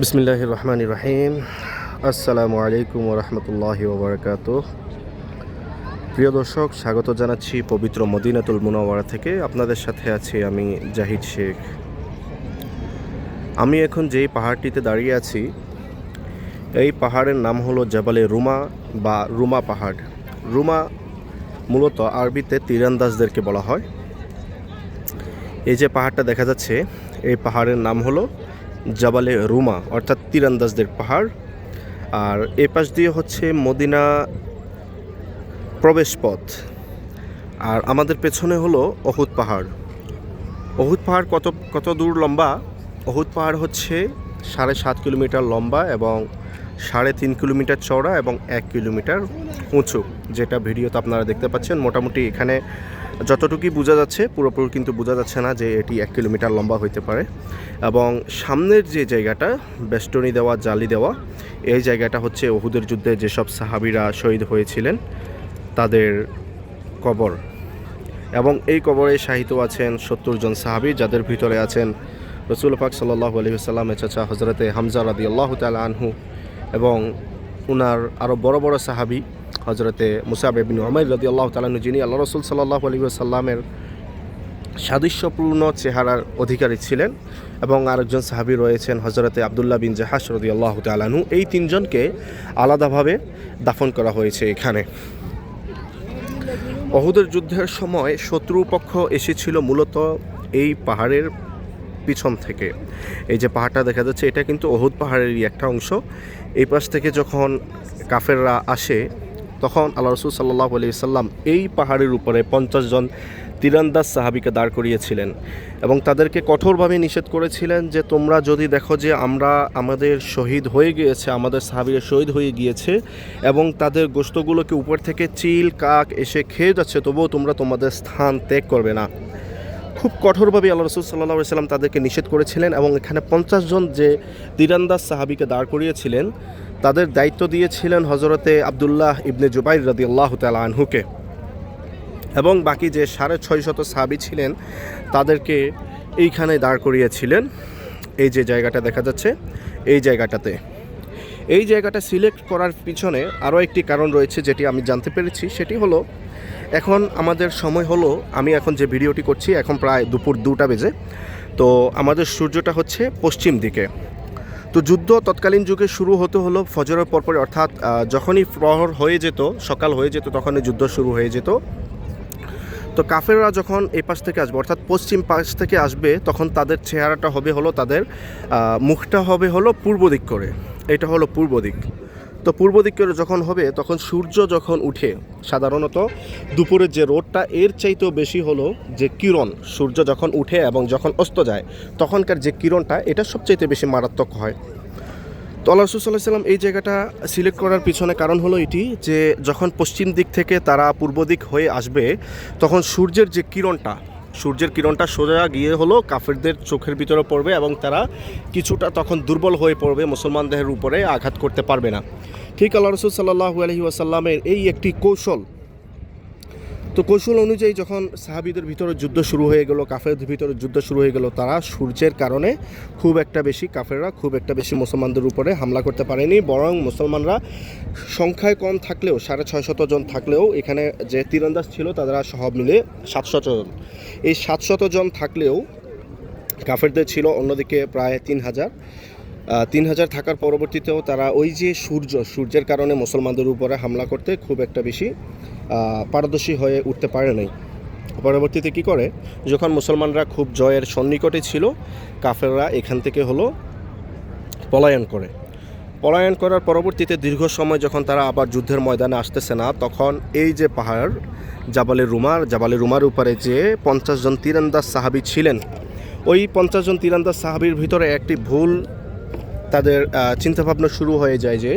বিসমিল্লাহ রহমান রাহিম আসসালামু আলাইকুম রহমতুল্লাহ ওবরাকাত প্রিয় দর্শক, স্বাগত জানাচ্ছি পবিত্র মদিনাতুল মুনাওয়ারা থেকে। আপনাদের সাথে আছি আমি জাহিদ শেখ। আমি এখন যেই পাহাড়টিতে দাঁড়িয়ে আছি, এই পাহাড়ের নাম হলো জাবালে রুমা বা রুমা পাহাড়। রুমা মূলত আরবিতে তীরান্দাজদেরকে বলা হয়। এই যে পাহাড়টা দেখা যাচ্ছে, এই পাহাড়ের নাম হলো জাবালে রুমা, অর্থাৎ তীরান্দাজদের পাহাড়। আর এ পাশ দিয়ে হচ্ছে মদিনা প্রবেশ পথ আর আমাদের পেছনে হলো অহুদ পাহাড়। অহুদ পাহাড় কত কত দূর লম্বা? অহুদ পাহাড় হচ্ছে সাড়ে সাত কিলোমিটার লম্বা এবং সাড়ে তিন কিলোমিটার চওড়া এবং এক কিলোমিটার উঁচু, যেটা ভিডিওতে আপনারা দেখতে পাচ্ছেন। মোটামুটি এখানে যতটুকুই বোঝা যাচ্ছে, পুরোপুরি কিন্তু বোঝা যাচ্ছে না যে এটি এক কিলোমিটার লম্বা হইতে পারে। এবং সামনের যে জায়গাটা, বেষ্টনী দেওয়া, জালি দেওয়া, এই জায়গাটা হচ্ছে ওহুদের যুদ্ধে যেসব সাহাবিরা শহীদ হয়েছিলেন, তাদের কবর। এবং এই কবরে শাহিত আছেন সত্তর জন সাহাবি, যাদের ভিতরে আছেন রসুল পাক সাল্লাহ আলহিহাল্লামের চাচা হজরতে হামজা রাদি আল্লাহ তাল আনহু এবং উনার আরও বড় বড় সাহাবি। হজরতে মুসাব এবিন ওমাই রদি আল্লাহ তালানু যিনি আল্লাহ রসুল সাল্লাহ আলী সাল্লামের সাদৃশ্যপূর্ণ চেহারার অধিকারী ছিলেন এবং আরেকজন সাহাবি রয়েছেন হজরতে আবদুল্লাহ বিন জাহাস রদি আল্লাহ তালানহু এই তিনজনকে আলাদাভাবে দাফন করা হয়েছে এখানে। অহুদের যুদ্ধের সময় শত্রুপক্ষ এসেছিল মূলত এই পাহাড়ের পিছন থেকে। এই যে পাহাড়টা দেখা যাচ্ছে, এটা কিন্তু অহুদ পাহাড়েরই একটা অংশ। এই পাশ থেকে যখন কাফেররা আসে তখন আল্লাহ রসুল সাল্লাহ আলি সাল্লাম এই পাহাড়ের উপরে পঞ্চাশ জন তীরান্দাজ সাহাবিকে দাঁড় করিয়েছিলেন এবং তাদেরকে কঠোরভাবে নিষেধ করেছিলেন যে তোমরা যদি দেখো যে আমরা আমাদের শহীদ হয়ে গিয়েছে, আমাদের সাহাবিরা শহীদ হয়ে গিয়েছে এবং তাদের গোস্তগুলোকে উপর থেকে চিল, কাক এসে খেয়ে যাচ্ছে, তবুও তোমরা তোমাদের স্থান ত্যাগ করবে না। খুব কঠোরভাবে আল্লাহ রসুল সাল্লাহ সাল্লাম তাদেরকে নিষেধ করেছিলেন এবং এখানে পঞ্চাশ জন যে তীরান্দাজ সাহাবিকে দাঁড় করিয়েছিলেন তাদের দায়িত্ব দিয়েছিলেন হজরতে আবদুল্লাহ ইবনে জুবাইর রদি আল্লাহ তালা আনহুকে। এবং বাকি যে সাড়ে ছয় শত সাবি ছিলেন, তাদেরকে এইখানে দাঁড় করিয়েছিলেন। এই যে জায়গাটা দেখা যাচ্ছে, এই জায়গাটাতে। এই জায়গাটা সিলেক্ট করার পিছনে আরও একটি কারণ রয়েছে যেটি আমি জানতে পেরেছি, সেটি হলো, এখন আমাদের সময় হলো, আমি এখন যে ভিডিওটি করছি, এখন প্রায় দুপুর দুটা বেজে, তো আমাদের সূর্যটা হচ্ছে পশ্চিম দিকে। তো যুদ্ধ তৎকালীন যুগে শুরু হতে হলো ফজরের পরপর অর্থাৎ যখনই প্রহর হয়ে যেত, সকাল হয়ে যেত, তখনই যুদ্ধ শুরু হয়ে যেত। তো কাফেররা যখন এই পাশ থেকে আসবে, অর্থাৎ পশ্চিম পাশ থেকে আসবে, তখন তাদের চেহারাটা হবে হলো, তাদের মুখটা হবে হলো পূর্ব দিক করে। এটা হলো পূর্ব দিক। তো পূর্ব দিক করে যখন হবে, তখন সূর্য যখন উঠে, সাধারণত দুপুরের যে রোদটা, এর চাইতেও বেশি হলো যে কিরণ। সূর্য যখন উঠে এবং যখন অস্ত যায়, তখনকার যে কিরণটা, এটা সবচাইতে বেশি মারাত্মক হয়। তো আল্লাহ রসুল্লাহ সাল্লাম এই জায়গাটা সিলেক্ট করার পিছনে কারণ হলো এটি যে, যখন পশ্চিম দিক থেকে তারা পূর্ব দিক হয়ে আসবে, তখন সূর্যের যে কিরণটা সূর্যের কিরণটা সোজা গিয়ে হলো কাফেরদের চোখের ভিতরে পড়বে এবং তারা কিছুটা তখন দুর্বল হয়ে পড়বে, মুসলমানদের উপরে আঘাত করতে পারবে না। ঠিক আল্লাহ রসুল সাল্লাহু আলহি ওয়াসাল্লামের এই একটি কৌশল তো কৌশল অনুযায়ী যখন সাহাবিদের ভিতরে যুদ্ধ শুরু হয়ে গেল, কাফেরদের ভিতরে যুদ্ধ শুরু হয়ে গেল, তারা সূর্যের কারণে খুব একটা বেশি কাফেররা খুব একটা বেশি মুসলমানদের উপরে হামলা করতে পারেনি। বরং মুসলমানরা সংখ্যায় কম থাকলেও, সাড়ে ছয় শত জন থাকলেও এখানে যে তীরন্দাজ ছিল, তারা সব মিলে সাতশত জন। এই সাতশত জন থাকলেও কাফেরদের ছিল অন্যদিকে প্রায় তিন হাজার। তিন হাজার থাকার পরবর্তীতেও তারা ওই যে সূর্য, সূর্যের কারণে মুসলমানদের উপরে হামলা করতে খুব একটা বেশি পারদর্শী হয়ে উঠতে পারে নাই। পরবর্তীতে কি করে? যখন মুসলমানরা খুব জয়ের সন্নিকটে ছিল, কাফেররা এখান থেকে হলো পলায়ন করে। পলায়ন করার পরবর্তীতে দীর্ঘ সময় যখন তারা আবার যুদ্ধের ময়দানে আসতেছে না, তখন এই যে পাহাড়, জাবালে রুমার জাবালে রুমার উপরে যে পঞ্চাশ জন তীরান্দাজ সাহাবি ছিলেন, ওই পঞ্চাশ জন তীরান্দাজ সাহাবির ভিতরে একটি ভুল তাদের চিন্তাভাবনা শুরু হয়ে যায় যে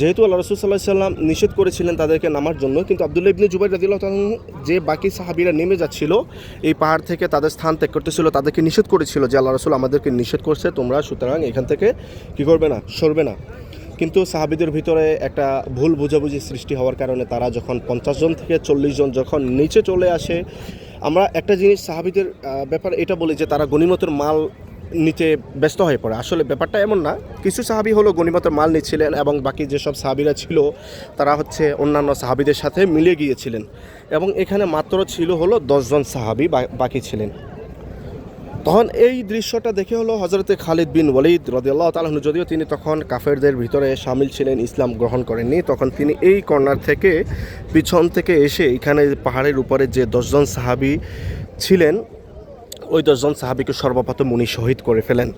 যেহেতু আল্লাহ রসুল সাল্লাহ সাল্লাম নিষেধ করেছিলেন তাদেরকে নামার জন্য, কিন্তু আবদুল্লাহ ইবনে জুবাই রাদিল্লাহ যে বাকি সাহাবিরা নেমে যাচ্ছিল, এই পাহাড় থেকে তাদের স্থান ত্যাগ করতেছিল, তাদেরকে নিষেধ করেছিল যে আল্লাহ রসুল আমাদেরকে নিষেধ করছে, তোমরা সুতরাং এখান থেকে কি করবে না, সরবে না। কিন্তু সাহাবিদের ভিতরে একটা ভুল বোঝাবুঝি সৃষ্টি হওয়ার কারণে তারা যখন পঞ্চাশ জন থেকে চল্লিশ জন যখন নিচে চলে আসে, আমরা একটা জিনিস সাহাবিদের ব্যাপারে এটা বলি যে তারা গণিমতের মাল নিতে ব্যস্ত হয়ে পড়ে। আসলে ব্যাপারটা এমন না, কিছু সাহাবি হলো গণিমতের মাল নিচ্ছিলেন এবং বাকি যেসব সাহাবিরা ছিল, তারা হচ্ছে অন্যান্য সাহাবিদের সাথে মিলে গিয়েছিলেন এবং এখানে মাত্র ছিল হলো দশজন সাহাবি বাকি ছিলেন। তখন এই দৃশ্যটা দেখে হলো হজরতে খালিদ বিন ওয়ালিদ রদিয়াল্লাহ তালাহনু যদিও তিনি তখন কাফেরদের ভিতরে সামিল ছিলেন, ইসলাম গ্রহণ করেননি, তখন তিনি এই কর্নার থেকে পিছন থেকে এসে এখানে পাহাড়ের উপরে যে দশজন সাহাবি ছিলেন ওই দশজন সাহাবিকে সর্বপ্রথম উনি শহীদ করে ফেলেন।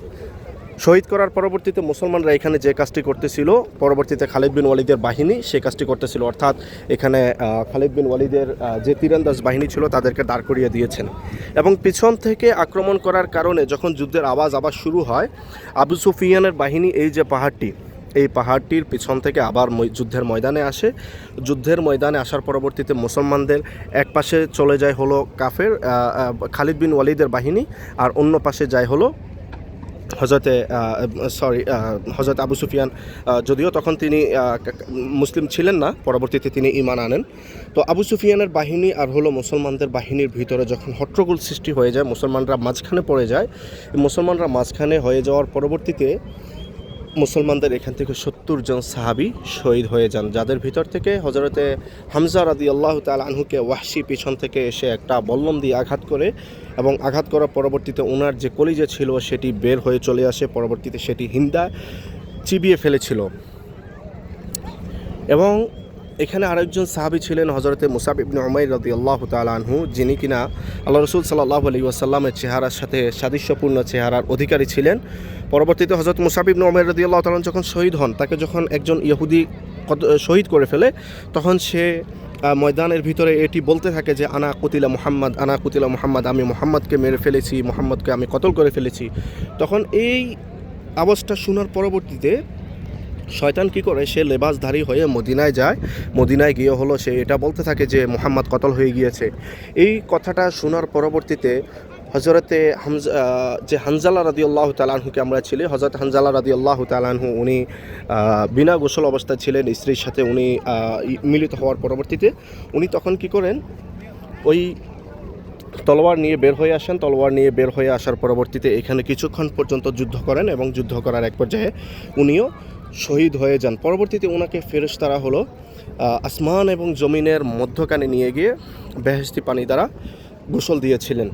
শহীদ করার পরবর্তীতে মুসলমানরা এখানে যে কাজটি করতেছিল, পরবর্তীতে খালিদ বিন ওয়ালিদের বাহিনী সেই কাজটি করতেছিল। অর্থাৎ এখানে খালিদ বিন ওয়ালিদের যে তীরন্দাজ বাহিনী ছিল তাদেরকে দাঁড় করিয়ে দিয়েছেন। এবং পিছন থেকে আক্রমণ করার কারণে যখন যুদ্ধের আওয়াজ আবার শুরু হয়, আবু সুফিয়ানের বাহিনী এই যে পাহাড়টি এই পাহাড়টির পিছন থেকে আবার যুদ্ধের ময়দানে আসে। যুদ্ধের ময়দানে আসার পরবর্তীতে মুসলমানদের এক পাশে চলে যায় হলো কাফের খালিদ বিন ওয়ালিদের বাহিনী আর অন্য পাশে যায় হলো হজরতে সরি হজরত আবু সুফিয়ান। যদিও তখন তিনি মুসলিম ছিলেন না, পরবর্তীতে তিনি ইমান আনেন। তো আবু সুফিয়ানের বাহিনী আর হলো মুসলমানদের বাহিনীর ভিতরে যখন হট্টগোল সৃষ্টি হয়ে যায়, মুসলমানরা মাঝখানে পড়ে যায়। মুসলমানরা মাঝখানে হয়ে যাওয়ার পরবর্তীতে মুসলমানদের এখান থেকে সত্তর জন সাহাবি শহীদ হয়ে যান, যাদের ভিতর থেকে হজরতে হামজা রাদি আল্লাহ তাল আনহুকে ওয়াহশি পিছন থেকে এসে একটা বল্লম দিয়ে আঘাত করে এবং আঘাত করার পরবর্তীতে ওনার যে কলিজা ছিল সেটি বের হয়ে চলে আসে, পরবর্তীতে সেটি হিন্দা চিবিয়ে ফেলেছিল। এবং এখানে আরেকজন সাহাবি ছিলেন হজরতে মুসাব ইবনে উমাইর রদি আল্লাহ আনহু, যিনি কিনা আল্লাহ রসুল সাল্লাহ আলী ওয়াসাল্লামের চেহারার সাথে সাদৃশ্যপূর্ণ চেহারার অধিকারী ছিলেন। পরবর্তীতে হজরত মুসাব ইবনে উমাইর রদি আল্লাহ তালন যখন শহীদ হন, তাকে যখন একজন ইহুদি শহীদ করে ফেলে, তখন সে ময়দানের ভিতরে এটি বলতে থাকে যে, আনা কুতিলা মোহাম্মদ, আনা কুতিলা মোহাম্মদ, আমি মোহাম্মদকে মেরে ফেলেছি, মোহাম্মদকে আমি কতল করে ফেলেছি। তখন এই আওয়াজটা শোনার পরবর্তীতে শয়তান কি করে? সে লেবাসধারী হয়ে মদিনায় যায়। মদিনায় গিয়ে হলো সে এটা বলতে থাকে যে মোহাম্মদ কতল হয়ে গিয়েছে। এই কথাটা শোনার পরবর্তীতে হজরতে হামজা যে হানজালা রাদি আল্লাহ তালানহুকে আমরা ছিলি হজরত হানজালা রাদি আল্লাহ তালানহু উনি বিনা গোসল অবস্থায় ছিলেন, স্ত্রীর সাথে উনি মিলিত হওয়ার পরবর্তীতে উনি তখন কি করেন? ওই তলোয়ার নিয়ে বের হয়ে আসেন। তলোয়ার নিয়ে বের হয়ে আসার পরবর্তীতে এখানে কিছুক্ষণ পর্যন্ত যুদ্ধ করেন এবং যুদ্ধ করার এক পর্যায়ে উনিও শহীদ হয়ে যান। পরবর্তীতে ওনাকে ফেরেশতারা হলো আসমান এবং জমিনের মধ্যখানে নিয়ে গিয়ে বেহেস্তি পানি দ্বারা গোসল দিয়েছিলেন।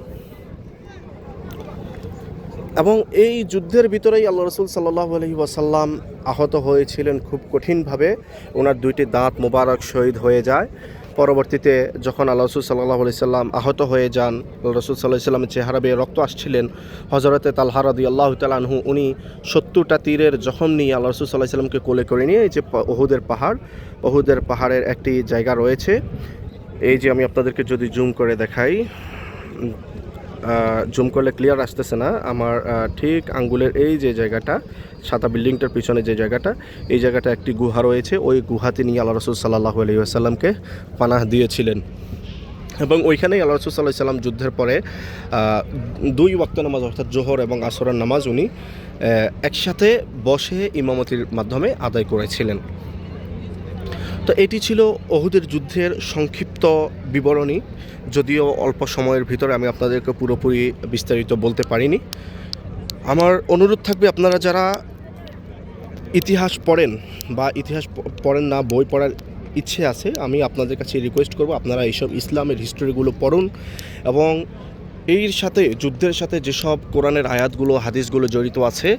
এবং এই যুদ্ধের ভিতরেই আল্লাহ রসুল সাল্লাহ আলহি ওয়াসাল্লাম আহত হয়েছিলেন খুব কঠিনভাবে। ওনার দুইটি দাঁত মোবারক শহীদ হয়ে যায়। পরবর্তীতে যখন আল্লাহ রসুল সাল্লাহ আলি সাল্লাম আহত হয়ে যান রসুল সাল্লাহ সাল্লামের চেহারা বেয়ে রক্ত আসছিলেন হজরতে তালহারাদি আল্লাহ তালানহু উনি সত্তরটা তীরের জখম নিয়ে আল্লাহ রসুল সাল্লাহ সাল্লামকে কোলে করে নিয়ে এই যে অহুদের পাহাড়, ওহুদের পাহাড়ের একটি জায়গা রয়েছে। এই যে আমি আপনাদেরকে যদি জুম করে দেখাই জুম করলে ক্লিয়ার আসতেছে না। আমার ঠিক আঙ্গুলের এই যে জায়গাটা সাদা বিল্ডিংটার পিছনে যে জায়গাটা, এই জায়গাটা একটি গুহা রয়েছে। ওই গুহাতে নিয়ে আল্লাহ রসুল সাল্লাহ আলী পানাহ দিয়েছিলেন। এবং ওইখানেই আল্লাহ রসুল সাল্লাহ সাল্লাম যুদ্ধের পরে দুই ওয়াক্ত নামাজ অর্থাৎ জোহর এবং আসরের নামাজ উনি একসাথে বসে ইমামতির মাধ্যমে আদায় করেছিলেন। তো এটি ছিল অহুদের যুদ্ধের সংক্ষিপ্ত বিবরণী। যদিও অল্প সময়ের ভিতরে আমি আপনাদেরকে পুরোপুরি বিস্তারিত বলতে পারিনি। আমার অনুরোধ থাকবে আপনারা যারা ইতিহাস পড়েন বা ইতিহাস পড়েন না, বই পড়ার ইচ্ছে আছে, আমি আপনাদের কাছে রিকোয়েস্ট করব আপনারা এইসব ইসলামের হিস্টোরিগুলো পড়ুন এবং এর সাথে, যুদ্ধের সাথে যেসব কোরআনের আয়াতগুলো, হাদিসগুলো জড়িত আছে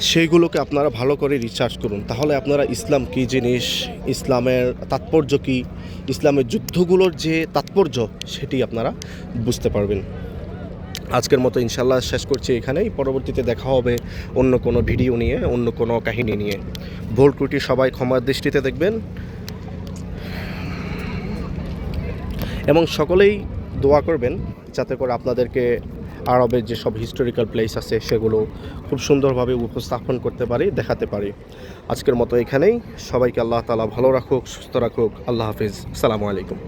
সেইগুলোকে আপনারা ভালো করে রিসার্চ করুন। তাহলে আপনারা ইসলাম কী জিনিস, ইসলামের তাৎপর্য কী, ইসলামের যুদ্ধগুলোর যে তাৎপর্য, সেটি আপনারা বুঝতে পারবেন। আজকের মতো ইনশাল্লাহ শেষ করছি এখানেই। পরবর্তীতে দেখা হবে অন্য কোনো ভিডিও নিয়ে, অন্য কোনো কাহিনী নিয়ে। ভুল ত্রুটি সবাই ক্ষমার দৃষ্টিতে দেখবেন। এবং সকলেই দোয়া করবেন, যাতে করে আপনাদেরকে আরবের যেসব হিস্টোরিক্যাল প্লেস আছে, সেগুলো খুব সুন্দরভাবে উপস্থাপন করতে পারি, দেখাতে পারি। আজকের মতো এখানেই। সবাইকে আল্লাহ তালা ভালো রাখুক, সুস্থ রাখুক। আল্লাহ হাফিজ। আসসালামু আলাইকুম।